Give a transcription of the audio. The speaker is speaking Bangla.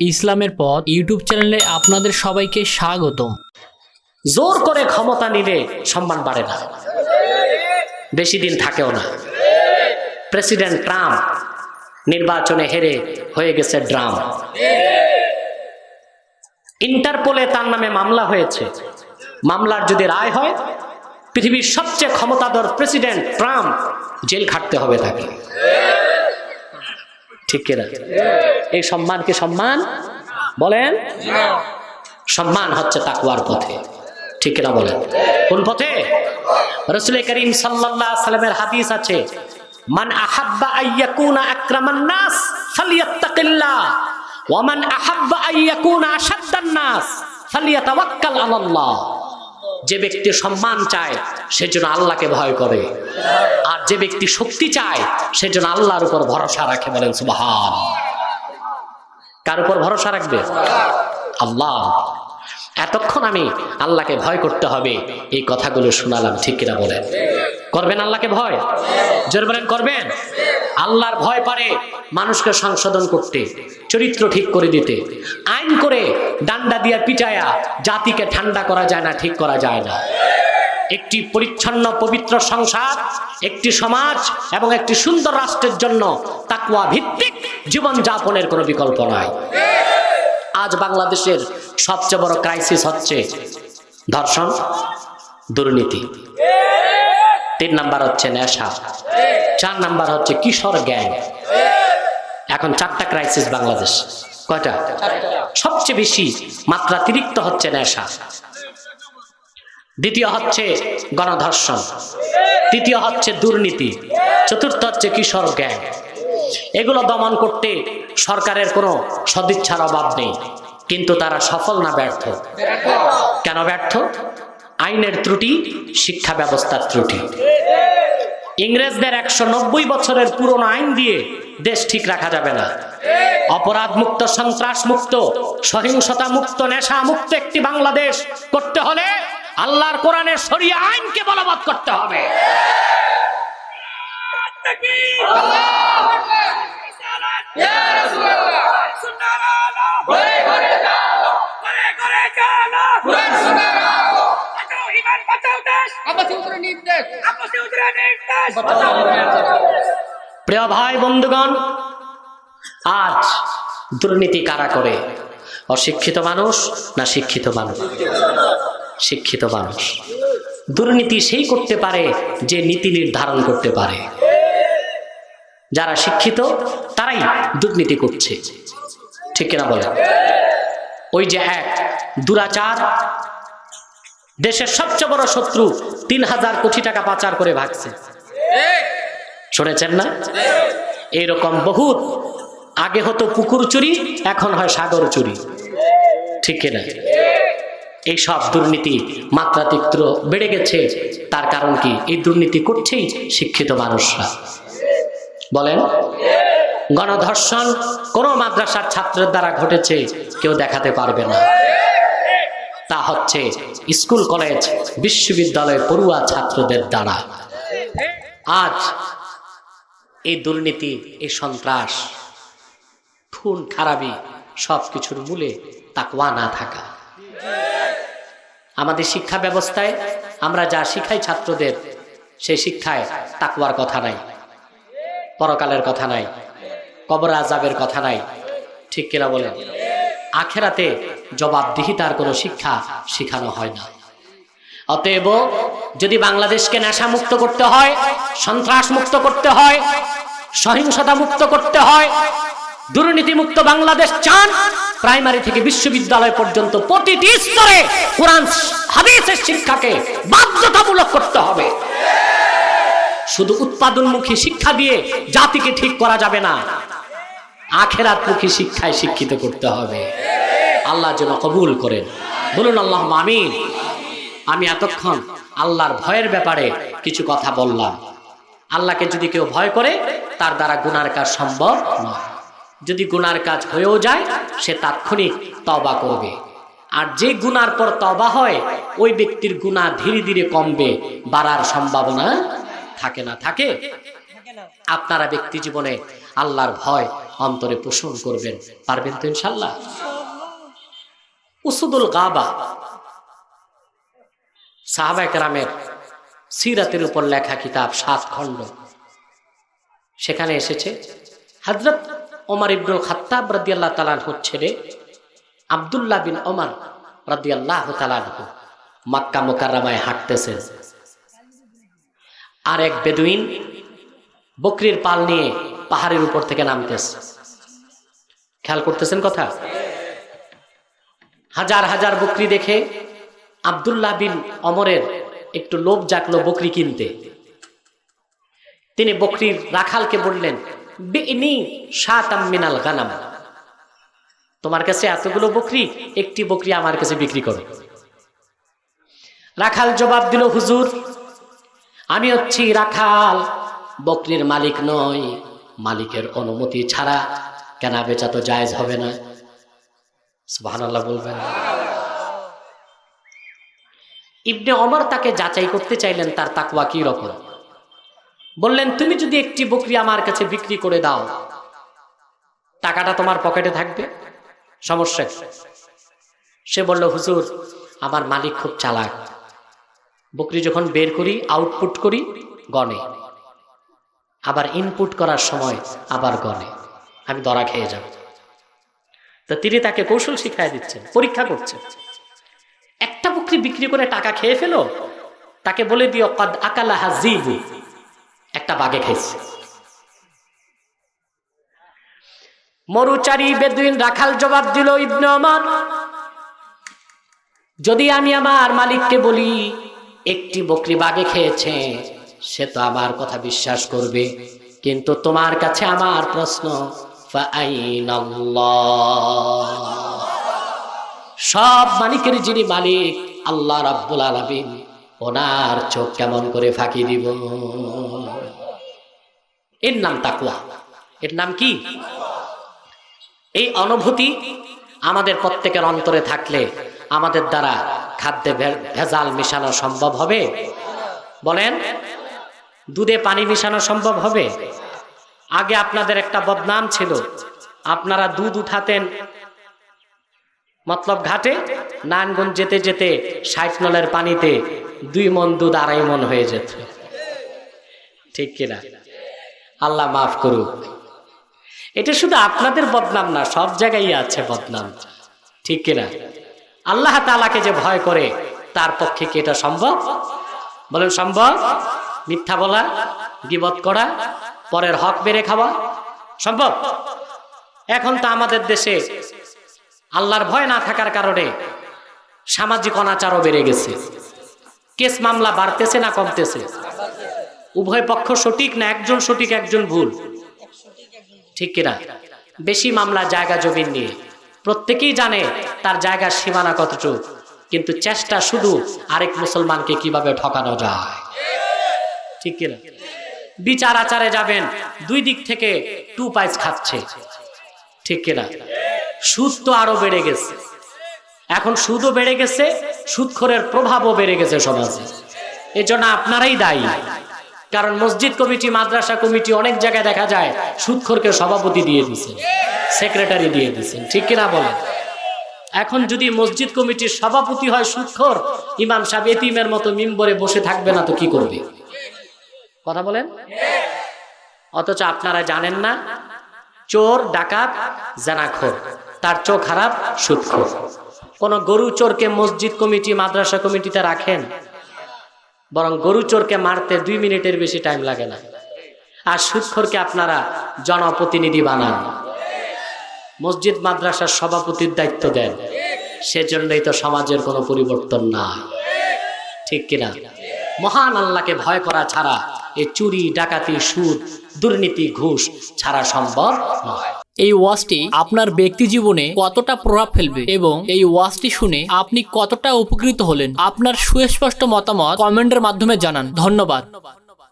ইসলামের পথ ইউটিউব চ্যানেলে আপনাদের সবাইকে স্বাগতম। জোর করে ক্ষমতা নিলে সম্মান বাড়ে না। বেশি দিন থাকেও না। প্রেসিডেন্ট ট্রাম্প নির্বাচনে হেরে হয়ে গেছে ড্রাম। ইন্টারপোলে তার নামে মামলা হয়েছে। মামলার যদি রায় হয়, পৃথিবীর সবচেয়ে ক্ষমতাধর প্রেসিডেন্ট ট্রাম্প জেল খাটতে হবে তাকে। ঠিক কিনা? এই সম্মানকে সম্মান? বলেন। সম্মান হচ্ছে তাকুয়ার পথে। ঠিক কিনা বলেন? কোন পথে? রসুল করিম আলাইহি সাল্লামের হাদিস আছে, মান আহাব্বা আইয়াকুনা আকরামান নাস ফালিয়াত্তাকিল্লাহ, ওয়া মান আহাব্বা আইয়াকুনা আশাদ্দান নাস ফালিয়াতাওয়াক্কাল আলাল্লাহ। যে ব্যক্তি সম্মান চায়, সে যেন আল্লাহকে ভয় করে। আর যে ব্যক্তি শক্তি চায়, সে যেন আল্লাহর উপর ভরসা রাখে বলেন সুবহান। কার উপর ভরসা রাখবে? আল্লাহ। এতক্ষণ আমি আল্লাহকে ভয় করতে হবে, এই কথাগুলো শোনালাম, ঠিক কিনা বলেন? করবেন আল্লাহকে ভয়? জোর বলেন, করবেন? আল্লাহর ভয় পারে মানুষকে সংশোধন করতে, চরিত্র ঠিক করে দিতে, আইন করে ডান্ডা দিয়া পিটায়া জাতিকে ঠান্ডা করা যায় না, ঠিক করা যায় না। একটি পরিচ্ছন্ন, পবিত্র সংসার, একটি সমাজ এবং একটি সুন্দর রাষ্ট্রের জন্য তাকুয়া ভিত্তিক জীবন যাপনের কোনো বিকল্প নয় আজ বাংলাদেশের সবচেয়ে বড় ক্রাইসিস হচ্ছে ধর্ষণ, দুর্নীতি। তিন নাম্বার হচ্ছে নেশা। চার নাম্বার হচ্ছে কিশোর গ্যাং। এখন চারটা ক্রাইসিস বাংলাদেশ। কয়টা? সবচেয়ে বেশি মাত্রাতিরিক্ত হচ্ছে নেশা। দ্বিতীয় হচ্ছে গণধর্ষণ। তৃতীয় হচ্ছে দুর্নীতি। চতুর্থ হচ্ছে কিশোর গ্যাং। এগুলো দমন করতে সরকারের কোনো সদিচ্ছার অভাব নেই। কিন্তু তারা সফল না ব্যর্থ। কেন ব্যর্থ? আইনের ত্রুটি, শিক্ষা ব্যবস্থার ত্রুটি। ইংরেজদের একশো নব্বই বছরের পুরনো আইন দিয়ে দেশ ঠিক রাখা যাবে না। অপরাধ মুক্ত সন্ত্রাস মুক্ত সহিংসতা মুক্ত নেশা মুক্ত একটি বাংলাদেশ করতে হলে আল্লাহর কোরআনের সরিয়ে আইনকে বলবৎ করতে হবে। প্রিয় ভাই বন্ধুগণ আজ দুর্নীতি কারা করে? অশিক্ষিত মানুষ না শিক্ষিত মানুষ? শিক্ষিত মানুষ। দুর্নীতি সেই করতে পারে যে নীতি নির্ধারণ করতে পারে। যারা শিক্ষিত তারাই দুর্নীতি করছে। ঠিক কিনা বলে ওই যে এক দুরাচার দেশের সবচেয়ে বড় শত্রু তিন হাজার কোটি টাকা পাচার করে ভাগছে। শুনেছেন না? এরকম বহুত আগে হতো পুকুর চুরি, এখন হয় সাগর চুরি। ঠিক কিনা এই সব দুর্নীতি মাত্রাতিরিক্ত বেড়ে গেছে। তার কারণ কি? এই দুর্নীতি করছেই শিক্ষিত মানুষরা। বলেন, গণধর্ষণ কোন মাদ্রাসার ছাত্রের দ্বারা ঘটেছে, কেউ দেখাতে পারবে না। তা হচ্ছে স্কুল, কলেজ বিশ্ববিদ্যালয় পড়ুয়া ছাত্রদের দ্বারা। আজ এই দুর্নীতি, এই সন্ত্রাস, খুন, খারাপি সব কিছুর মূলে তাকওয়া না থাকা। আমাদের শিক্ষা ব্যবস্থায় আমরা যা শিখাই ছাত্রদের, সেই শিক্ষায় তাকওয়ার কথা নাই, পরকালের কথা নাই, কবর আজাবের কথা নাই। ঠিক কিনা বলেন? আখেরাতে জবাবদিহিতার কোনো শিক্ষা শেখানো হয় না। অতএব যদি বাংলাদেশকে নেশা মুক্ত করতে হয় সন্ত্রাস মুক্ত করতে হয় সহিংসতা মুক্ত করতে হয় দুর্নীতি মুক্ত বাংলাদেশ চান, প্রাইমারি থেকে বিশ্ববিদ্যালয় পর্যন্ত প্রতিটি স্তরে কোরআন হাদিসের শিক্ষাকে বাধ্যতামূলক করতে হবে। শুধু উৎপাদনমুখী শিক্ষা দিয়ে জাতিকে ঠিক করা যাবে না আখেরাতমুখী শিক্ষায় শিক্ষিত করতে হবে। আল্লাহ যেন কবুল করেন। বলুন আল্লাহ আমিন। আমি এতক্ষণ আল্লাহর ভয়ের ব্যাপারে কিছু কথা বললাম। আল্লাহকে যদি কেউ ভয় করে, তার দ্বারা গুনার কাজ সম্ভব নয়। যদি গুনার কাজ হয়েও যায়, সে তাৎক্ষণিক তবা করবে। আর যে গুনার পর তবা হয়, ওই ব্যক্তির গুণা ধীরে ধীরে কমবে, বাড়ার সম্ভাবনা থাকে না, থাকে? আপনারা ব্যক্তি জীবনে আল্লাহর ভয় অন্তরে পোষণ করবেন। পারবেন তো ইনশাল্লাহ উসুদুল গাবা। সাহাবা একরামের সিরাতের উপর লেখা কিতাব সাত খণ্ড। সেখানে এসেছে হজরত ওমর ইবনুল খাত্তাব রাদিয়াল্লাহ তালানহুর ছেলে আবদুল্লাহ বিন ওমর রাদিয়াল্লাহ তালানহু মক্কা মোকাররামায় হাঁটতেছে আর এক বেদুইন বকরির পাল নিয়ে পাহাড়ের উপর থেকে নামতেছে খেয়াল করতেছেন কথা? হাজার হাজার বকরি দেখে আবদুল্লাহ বিন অমরের একটু লোভ জাগলো বকরি কিনতে। তিনি বকরির রাখালকে বললেন, বিনি শাতাম মিনাল গানাম। তোমার কাছে এতগুলো বকরি, একটি বকরি আমার কাছে বিক্রি করো। রাখাল জবাব দিল, হুজুর, আমি হচ্ছি রাখাল, বকরির মালিক নই। মালিকের অনুমতি ছাড়া কেনা বেচা তো জায়েজ হবে না। সুবহানাল্লাহ বলবেন। ইবনে অমর তাকে যাচাই করতে চাইলেন, তার তাকওয়া কি রকম? বললেন, তুমি যদি একটি বকরি আমার কাছে বিক্রি করে দাও, টাকাটা তোমার পকেটে থাকবে। সমস্যা? সে বলল, হুজুর, আমার মালিক খুব চালাক। বকরি যখন বের করি আউটপুট করি, গনে। আবার ইনপুট করার সময় আবার গনে। আমি দরা খেয়ে যাব। তো তিনি তাকে কৌশল শিখাই দিচ্ছেন, পরীক্ষা করছেন। একটা বকরি বিক্রি করে টাকা খেয়ে ফেলো, তাকে বলে দিও, কদ আকালা হাজিবু একটা বাগে খাইছে। মরুচারি বেদুইন রাখাল জবাব দিল, ইবনে ওমর, যদি আমি আমার মালিককে বলি, একটি বকরি বাগে খেয়েছে সে তো আমার কথা বিশ্বাস করবে। কিন্তু তোমার কাছে আমার প্রশ্ন সব মালিকের যিনি মালিক, আল্লাহ রাব্বুল আলামিন ওনার চোখ কেমন করে ফাঁকি দিব? এর নাম তাকুয়া এর নাম কি? এই অনুভূতি আমাদের প্রত্যেকের অন্তরে থাকলে আমাদের দ্বারা খাদ্যে ভেজাল মেশানো সম্ভব হবে? বলেন। দুধে পানি মেশানো সম্ভব হবে? আগে আপনাদের একটা বদনাম ছিল। আপনারা দুধ উঠাতেন। মতলব ঘাটে নানগঞ্জ যেতে যেতে ষাট নলের পানিতে দুই মন দুধ, আড়াই মন হয়ে যেত। ঠিক কিনা? আল্লাহ মাফ করুক। এটা শুধু আপনাদের বদনাম না, সব জায়গায় আছে বদনাম। ঠিক কিনা? আল্লাহ তালাকে যে ভয় করে, তার পক্ষে কি এটা সম্ভব? বলেন, সম্ভব? মিথ্যা বলা, গিবত করা, পরের হক বেড়ে খাওয়া, সম্ভব? এখন তো আমাদের দেশে আল্লাহর ভয় না থাকার কারণে সামাজিক অনাচারও বেড়ে গেছে। কেস মামলা বাড়তেছে না কমতেছে? উভয় পক্ষ সঠিক না একজন সঠিক, একজন ভুল? ঠিক কিনা? বেশি মামলা জায়গা জমিন নিয়ে। প্রত্যেকেই জানে তার জায়গার সীমানা কতটুকু, কিন্তু চেষ্টা শুধু আরেক মুসলমানকে কীভাবে ঠকানো যায়। ঠিক কিনা? বিচার আচারে যাবেন, দুই দিক থেকে টু পাইস খাচ্ছে। ঠিক কিনা? সুদ তো আরও বেড়ে গেছে। এখন সুদও বেড়ে গেছে, সুদখোরের প্রভাবও বেড়ে গেছে সমাজে। এজন্য আপনারাই দায়ী। কারণ মসজিদ কমিটি, মাদ্রাসা কমিটি অনেক জায়গায় দেখা যায়, সুদখোরকে সভাপতি দিয়ে দিচ্ছেন সেক্রেটারি দিয়ে দিচ্ছেন ঠিক কিনা বলেন? এখন যদি মসজিদ কমিটির সভাপতি হয় সুদখোর, ইমাম সাহেব এতিমের মতো মিম্বরে বসে থাকবে না তো কি করবে? কথা বলেন? অথচ আপনারা জানেন না, চোর, ডাকাত, জানাখোর। তার চোখ খারাপ সুদখোর কোন গরু চোরকে মসজিদ কমিটি, মাদ্রাসা কমিটিতে রাখেন? বরং গরু চোরকে মারতে দুই মিনিটের বেশি টাইম লাগে না। আর সুদখোরকে আপনারা জনপ্রতিনিধি বানান। মসজিদ, মাদ্রাসার সভাপতির দায়িত্ব দেন। সেজন্যই তো সমাজের কোনো পরিবর্তন না ঠিক কিনা? মহান আল্লাহকে ভয় করা ছাড়া এই চুরি, ডাকাতি, সুদ, দুর্নীতি, ঘুষ ছাড়া সম্ভব নয়। এই ওয়াজটি আপনার ব্যক্তি জীবনে কতটা প্রভাব ফেলবে এবং এই ওয়াজটি শুনে আপনি কতটা উপকৃত হলেন, আপনার সুস্পষ্ট মতামত কমেন্টের মাধ্যমে জানান। ধন্যবাদ।